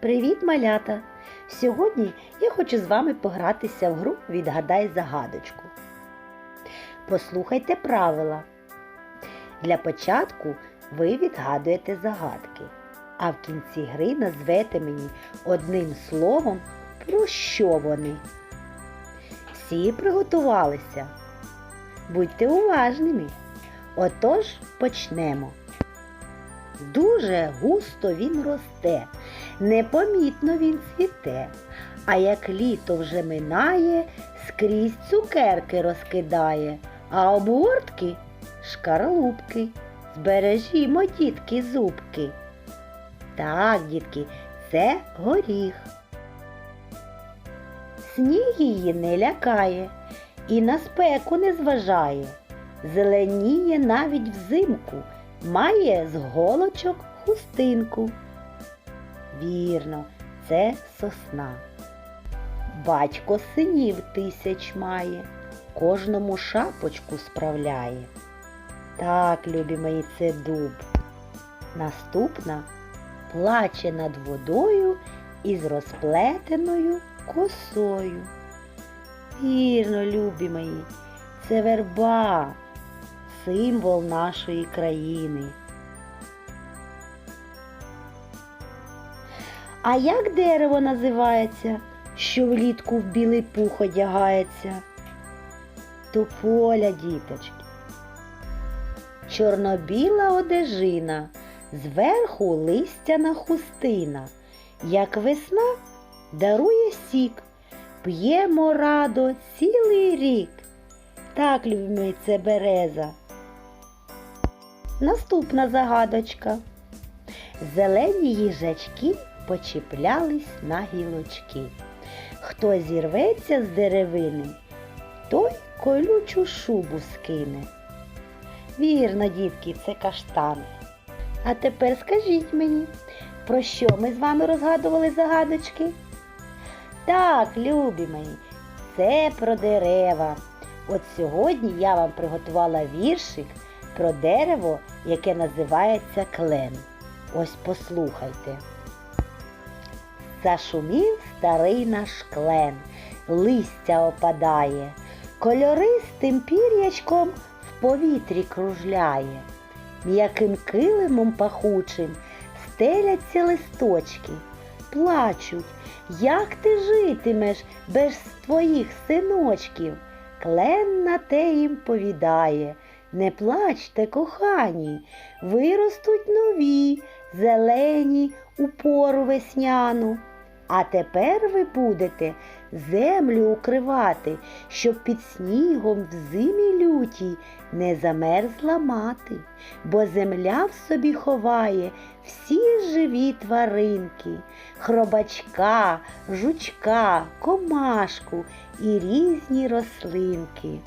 Привіт, малята! Сьогодні я хочу з вами погратися в гру Відгадай загадочку. Послухайте правила. Для початку ви відгадуєте загадки, а в кінці гри назвете мені одним словом, про що вони. Всі приготувалися. Будьте уважними. Отож почнемо. Дуже густо він росте, непомітно він цвіте, а як літо вже минає, скрізь цукерки розкидає, а обгортки шкарлупки. Збережімо, дітки, зубки. Так, дітки, це горіх. Сніг її не лякає і на спеку не зважає. Зеленіє навіть взимку, має з голочок хустинку. Вірно, це сосна. Батько синів тисяч має, кожному шапочку справляє. Так, любі мої, це дуб. Наступна плаче над водою із розплетеною косою. Вірно, любі мої, це верба, символ нашої країни. А як дерево називається, що влітку в білий пух одягається? Тополя, діточки. Чорнобіла одежина, зверху листяна хустина. Як весна дарує сік, п'ємо радо цілий рік. Так, любимо, це береза. Наступна загадочка. Зелені їжачки почіплялись на гілочки. Хто зірветься з деревини, той колючу шубу скине. Вірно, дітки, це каштани. А тепер скажіть мені, про що ми з вами розгадували загадочки? Так, любі мої, це про дерева. От сьогодні я вам приготувала віршик про дерево, яке називається клен. Ось послухайте. Зашумів старий наш клен, листя опадає, кольористим пір'ячком в повітрі кружляє, м'яким килимом пахучим стеляться листочки, плачуть, як ти житимеш без твоїх синочків. Клен на те їм повідає. Не плачте, кохані, виростуть нові, зелені у пору весняну. А тепер ви будете землю укривати, щоб під снігом в зимі лютій не замерзла мати, бо земля в собі ховає всі живі тваринки, хробачка, жучка, комашку і різні рослинки.